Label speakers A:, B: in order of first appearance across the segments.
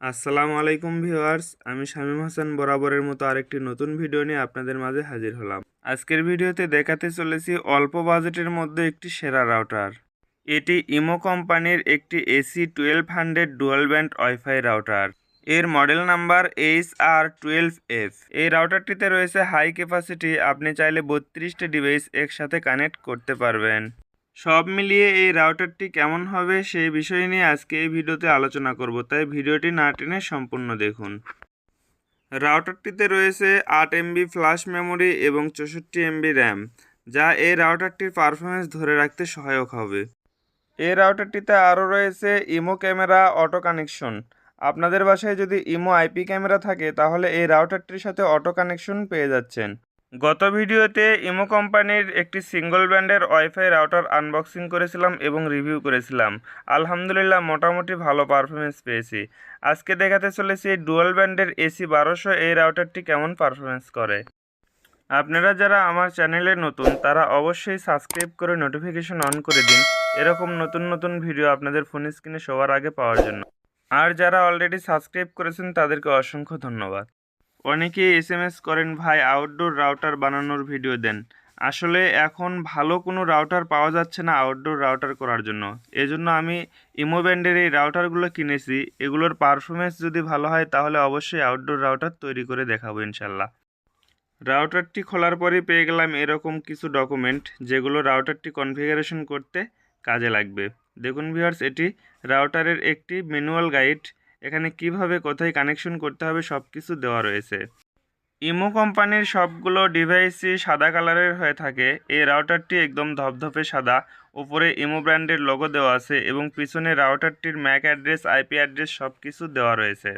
A: আসসালামু আলাইকুম ভিউয়ার্স, আমি শামীম হাসান বরাবরের মতো আরেকটি নতুন ভিডিও নিয়ে আপনাদের মাঝে হাজির হলাম। আজকের ভিডিওতে দেখাতে চলেছি অল্প বাজেটের মধ্যে একটি সেরা রাউটার। এটি ইমো কোম্পানির একটি AC twelve hundred dual band WiFi router. এর model number H R twelve F. এই রাউটারটিতে রয়েছে হাই ক্যাপাসিটি, আপনি চাইলে বত্রিশটি ডিভাইস একসাথে কানেক্ট করতে পারবেন। সব মিলিয়ে এই রাউটারটি কেমন হবে সেই বিষয় নিয়ে আজকে এই ভিডিওতে আলোচনা করব। তাই ভিডিওটি না টেনে সম্পূর্ণ দেখুন। রাউটারটিতে রয়েছে আট এমবি ফ্ল্যাশ মেমোরি এবং চৌষট্টি এমবি র্যাম যা এই রাউটারটির পারফরমেন্স ধরে রাখতে সহায়ক হবে। এই রাউটারটিতে আরও রয়েছে ইমো ক্যামেরা অটো কানেকশন আপনাদের বাসায় যদি ইমো আইপি ক্যামেরা থাকে, তাহলে এই রাউটারটির সাথে অটো কানেকশন পেয়ে যাচ্ছেন। গত ভিডিওতে ইমো কোম্পানির একটি সিঙ্গল ব্যান্ডের ওয়াইফাই রাউটার আনবক্সিং করেছিলাম এবং রিভিউ করেছিলাম। আলহামদুলিল্লাহ মোটামুটি ভালো পারফরমেন্স পেয়েছি। আজকে দেখাতে চলেছি ডুয়াল ব্যান্ডের এসি বারোশো, এই রাউটারটি কেমন পারফরমেন্স করে? আপনারা যারা আমার চ্যানেলে নতুন, তারা অবশ্যই সাবস্ক্রাইব করে নোটিফিকেশন অন করে দিন। এরকম নতুন নতুন ভিডিও আপনাদের ফোন স্ক্রিনে সবার আগে পাওয়ার জন্য। আর যারা অলরেডি সাবস্ক্রাইব করেছেন, তাদেরকে অসংখ্য ধন্যবাদ। অনেকেই এস এম এস করেন, ভাই আউটডোর রাউটার বানানোর ভিডিও দেন। আসলে এখন ভালো কোনো রাউটার পাওয়া যাচ্ছে না আউটডোর রাউটার করার জন্য। এজন্য আমি ইমো ব্যান্ডের এই রাউটারগুলো কিনেছি। এগুলোর পারফরমেন্স যদি ভালো হয়, তাহলে অবশ্যই আউটডোর রাউটার তৈরি করে দেখাবো ইনশাল্লাহ। রাউটারটি খোলার পরেই পেয়ে গেলাম এরকম কিছু ডকুমেন্ট যেগুলো রাউটারটি কনফিগারেশন করতে কাজে লাগবে। দেখুন ভিউয়ার্স এটি রাউটারের একটি ম্যানুয়াল গাইড এখানে কীভাবে, কোথায় কানেকশন করতে হবে সব কিছু দেওয়া রয়েছে। ইমো কোম্পানির সবগুলো ডিভাইসই সাদা কালারের হয়ে থাকে। এই রাউটারটি একদম ধপধপে সাদা। উপরে ইমো ব্র্যান্ডের লোগো দেওয়া আছে এবং পিছনে রাউটারটির ম্যাক অ্যাড্রেস আইপি অ্যাড্রেস সব কিছু দেওয়া রয়েছে।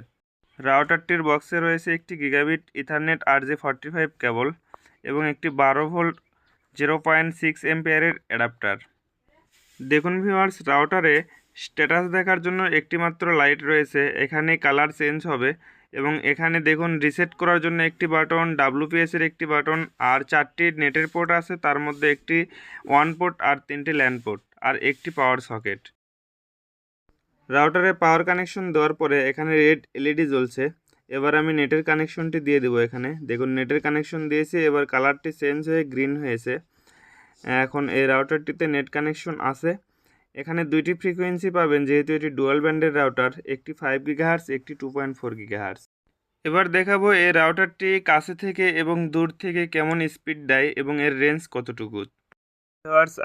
A: রাউটারটির বক্সে রয়েছে একটি gigabit Ethernet R J forty five cable এবং একটি বারো ভোল্ট জিরো পয়েন্ট সিক্স এমপিয়ারের অ্যাডাপ্টার দেখুন ভিউয়ার্স রাউটারে স্ট্যাটাস দেখার জন্য একটি মাত্র লাইট রয়েছে, এখানে কালার চেঞ্জ হবে এবং এখানে দেখুন, রিসেট করার জন্য একটি বাটন ডাব্লুপিএসের একটি বাটন, আর চারটি নেটের পোর্ট আছে, তার মধ্যে একটি ওয়ান পোর্ট আর তিনটি ল্যান্ড পোর্ট, আর একটি পাওয়ার সকেট। রাউটারে পাওয়ার কানেকশন দেওয়ার পরে এখানে রেড এলইডি জ্বলছে, এবার আমি নেটের কানেকশনটি দিয়ে দেবো এখানে। দেখুন, নেটের কানেকশন দিয়েছি, এবার কালারটি চেঞ্জ হয়ে গ্রিন হয়েছে। এখন এই রাউটারটিতে নেট কানেকশন আছে। এখানে দুইটি ফ্রিকোয়েন্সি পাবেন, যেহেতু এটি ডুয়াল ব্যান্ডের রাউটার একটি ফাইভ গিগাহার্স একটি টু পয়েন্ট ফোর গিগাহার্স এবার দেখাবো এই রাউটারটি কাছে থেকে এবং দূর থেকে কেমন স্পিড দেয় এবং এর রেঞ্জ কতটুকু।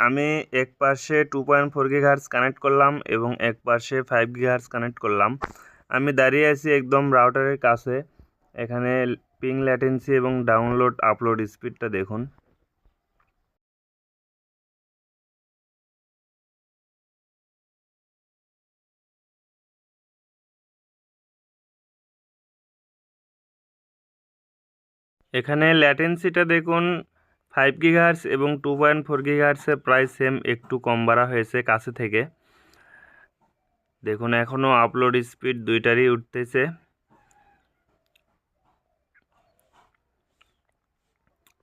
A: আমি এক পাশে two point four gigahertz connect করলাম এবং এক পাশে ফাইভ গিগাহার্স কানেক্ট করলাম। আমি দাঁড়িয়ে আছি একদম রাউটারের কাছে। এখানে পিং ল্যাটেন্সি এবং ডাউনলোড আপলোড স্পিডটা দেখুন। এখানে ল্যাটেন্সিটা দেখুন ফাইভ গিগাহার্স এবং টু পয়েন্ট ফোর গিগাহার্সের প্রায় সেম একটু কম বাড়া হয়েছে কাছে থেকে। দেখুন এখনও আপলোড স্পিড দুইটারই উঠতেছে।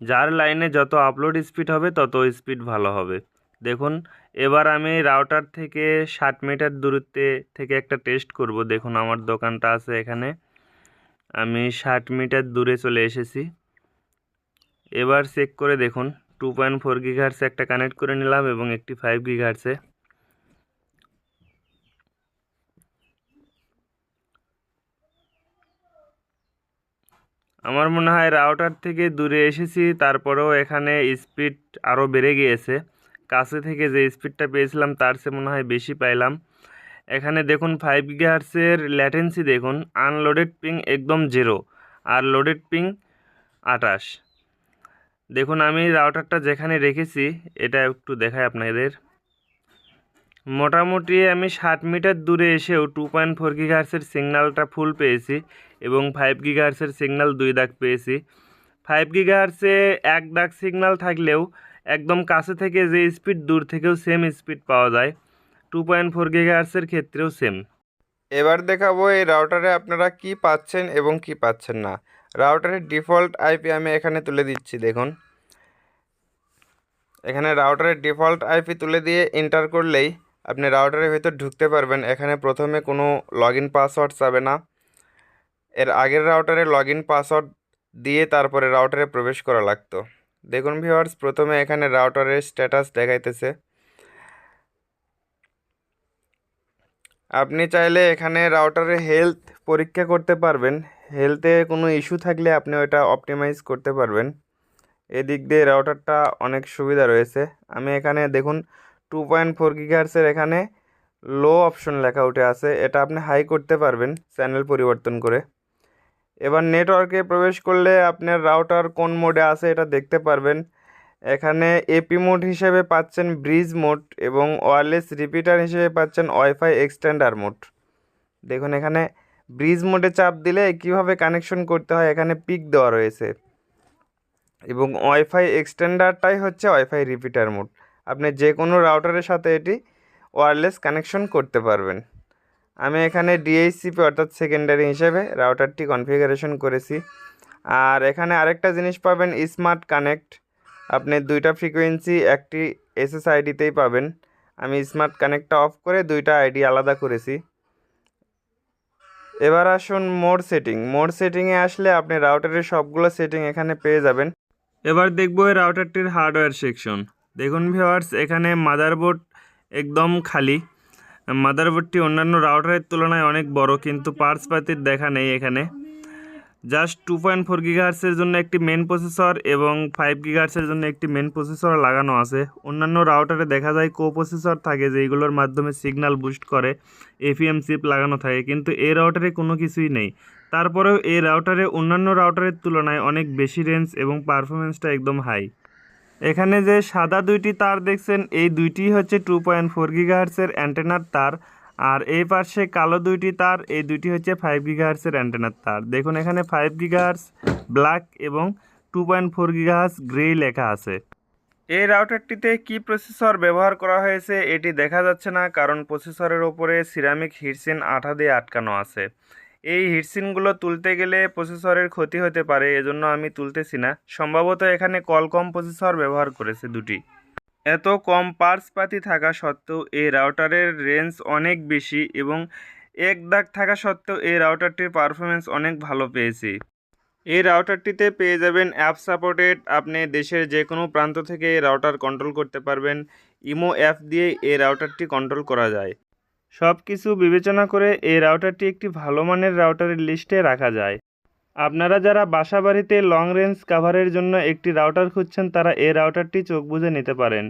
A: যার লাইনে যত আপলোড স্পিড হবে, তত স্পিড ভালো হবে। দেখুন, এবার আমি রাউটার থেকে ষাট মিটার দূরত্বে থেকে একটা টেস্ট করব। দেখুন, আমার দোকানটা আছে এখানে। আমি ষাট মিটার দূরে চলে এসেছি। এবার চেক করে দেখুন টু পয়েন্ট ফোর গিগার্সে একটা কানেক্ট করে নিলাম এবং একটি ফাইভ গিগার্সে আমার মনে হয় রাউটার থেকে দূরে এসেছি, তারপরেও এখানে স্পিড আরও বেড়ে গিয়েছে। কাছে থেকে যে স্পিডটা পেয়েছিলাম, তার চেয়ে মনে হয় বেশি পাইলাম। এখানে দেখুন ফাইভ গিগার্সের ল্যাটেন্সি দেখুন আনলোডেড পিং একদম জিরো আর লোডেড পিং আটাশ দেখুন, আমি রাউটারটা যেখানে রেখেছি, এটা একটু দেখাই আপনাদের। মোটামুটি আমি ষাট মিটার দূরে এসেও টু পয়েন্ট ফোর গিগার্সের সিগন্যালটা ফুল পেয়েছি এবং ফাইভ গিগার্সের সিগন্যাল দুই দাগ পেয়েছি। ফাইভ গিগার্সে এক দাগ সিগন্যাল থাকলেও একদম কাছে থেকে যে স্পিড দূর থেকেও সেম স্পিড পাওয়া যায়। টু পয়েন্ট ফোর গিগার্সের ক্ষেত্রেও সেম
B: এবার দেখাবো এই রাউটারে আপনারা কি পাচ্ছেন এবং কি পাচ্ছেন না। রাউটারের ডিফল্ট আইপি আমি এখানে তুলে দিচ্ছি, দেখুন। এখানে রাউটারের ডিফল্ট আইপি তুলে দিয়ে এন্টার করলেই আপনি রাউটারের ভেতর ঢুকতে পারবেন। এখানে প্রথমে কোনো লগ ইন পাসওয়ার্ড চাবে না। এর আগের রাউটারে লগ ইন পাসওয়ার্ড দিয়ে তারপরে রাউটারে প্রবেশ করা লাগতো। দেখুন ভিউয়ার্স প্রথমে এখানে রাউটারের স্ট্যাটাস দেখাইতেছে। আপনি চাইলে এখানে রাউটারের হেলথ পরীক্ষা করতে পারবেন। হেলথে কোনো ইস্যু থাকলে আপনি ওটা অপটিমাইজ করতে পারবেন। এদিক দিয়ে রাউটারটা অনেক সুবিধা রয়েছে। আমি এখানে দেখুন টু পয়েন্ট ফোর গিগার্সের এখানে লো অপশন লেখা উঠে আছে। এটা আপনি হাই করতে পারবেন চ্যানেল পরিবর্তন করে। এবার নেটওয়ার্কে প্রবেশ করলে আপনার রাউটার কোন মোডে আছে এটা দেখতে পারবেন। এখানে এপি মোড হিসেবে পাচ্ছেন ব্রিজ মোড এবং ওয়ারলেস রিপিটার হিসেবে পাচ্ছেন ওয়াইফাই এক্সটেন্ডার মোড দেখুন এখানে ব্রিজ মোডে চাপ দিলে কীভাবে কানেকশন করতে হয়? এখানে পিক দেওয়া রয়েছে। এবং ওয়াইফাই এক্সটেন্ডারটাই হচ্ছে ওয়াইফাই রিপিটার মোড। আপনি যে কোনো রাউটারের সাথে এটি ওয়্যারলেস কানেকশন করতে পারবেন। আমি এখানে ডিএইচসিপি অর্থাৎ সেকেন্ডারি হিসেবে রাউটারটি কনফিগারেশন করেছি। আর এখানে আরেকটা জিনিস পাবেন, স্মার্ট কানেক্ট। আপনি দুইটা ফ্রিকোয়েন্সি একটি এসএসআইডিতেই পাবেন। আমি স্মার্ট কানেক্টটা অফ করে দুইটা আইডি আলাদা করেছি। এবার আসুন মোড সেটিং। মোড সেটিংয়ে আসলে আপনি রাউটারের সবগুলো সেটিং এখানে পেয়ে যাবেন।
A: এবার দেখব এই রাউটারটির হার্ডওয়্যার সেকশন দেখুন ভিওয়ার্স এখানে মাদারবোর্ড একদম খালি। মাদারবোর্ডটি অন্যান্য রাউটারের তুলনায় অনেক বড়, কিন্তু পার্টস পাতির দেখা নেই এখানে। জাস্ট টু পয়েন্ট ফোর গিগাহার্সের জন্য একটি মেন প্রসেসর এবং ফাইভ গিগাহার্সের জন্য একটি মেন প্রসেসর লাগানো আছে। অন্যান্য রাউটারে দেখা যায় কো প্রসেসর থাকে যেগুলোর মাধ্যমে সিগন্যাল বুস্ট করে এফিএম চিপ লাগানো থাকে, কিন্তু এই রাউটারে কোনো কিছুই নেই। তারপরেও এই রাউটারে অন্যান্য রাউটারের তুলনায় অনেক বেশি রেঞ্জ এবং পারফরমেন্সটা একদম হাই এখানে যে সাদা দুইটি তার দেখছেন, এই দুইটি হচ্ছে টু পয়েন্ট ফোর গিগাহার্সের অ্যান্টেনার তার। আর এই পাশে কালো দুইটি তার, এই দুইটি হচ্ছে ফাইভ গিগাহার্সের অ্যান্টেনার তার। দেখুন, এখানে ফাইভ গিগাহার্স ব্ল্যাক এবং two point four gigahertz grey লেখা আছে। এই রাউটারটিতে কি প্রসেসর ব্যবহার করা হয়েছে, এটি দেখা যাচ্ছে না, কারণ প্রসেসরের ওপরে সিরামিক হিটসিন আঠা দিয়ে আটকানো আছে। এই হিটসিনগুলো তুলতে গেলে প্রসেসরের ক্ষতি হতে পারে, এজন্য আমি তুলতেছি না। সম্ভবত এখানে কলকম প্রসেসর ব্যবহার করেছে দুটি। এত কম পার্টস পাতি থাকা সত্ত্বেও এই রাউটারের রেঞ্জ অনেক বেশি এবং এক দাগ থাকা সত্ত্বেও এই রাউটারটির পারফরমেন্স অনেক ভালো পেয়েছি। এই রাউটারটিতে পেয়ে যাবেন অ্যাপ সাপোর্টেড। আপনি দেশের যে কোনো প্রান্ত থেকে এই রাউটার কন্ট্রোল করতে পারবেন। ইমো অ্যাপ দিয়ে এই রাউটারটি কন্ট্রোল করা যায়। সব কিছু বিবেচনা করে এই রাউটারটি একটি ভালো মানের রাউটারের লিস্টে রাখা যায়। আপনারা যারা বাসা বাড়িতে লং রেঞ্জ কাভারের জন্য একটি রাউটার খুঁজছেন, তারা এই রাউটারটি চোখ বুজে নিতে পারেন।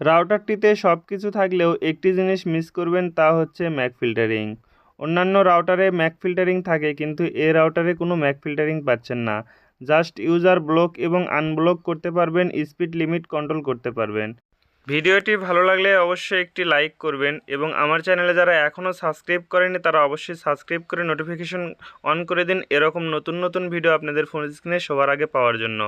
A: রাউটারটিতে সব কিছু থাকলেও একটি জিনিস মিস করবেন তা হচ্ছে ম্যাক ফিল্টারিং অন্যান্য রাউটারে ম্যাক ফিল্টারিং থাকে, কিন্তু এ রাউটারে কোনো ম্যাক ফিল্টারিং পাচ্ছেন না। জাস্ট ইউজার ব্লক এবং আনব্লক করতে পারবেন স্পিড লিমিট কন্ট্রোল করতে পারবেন। ভিডিওটি ভালো লাগলে অবশ্যই একটি লাইক করবেন এবং আমার চ্যানেলে যারা এখনও সাবস্ক্রাইব করেনি তারা অবশ্যই সাবস্ক্রাইব করে নোটিফিকেশন অন করে দিন। এরকম নতুন নতুন ভিডিও আপনাদের ফোন স্ক্রিনে সবার আগে পাওয়ার জন্য।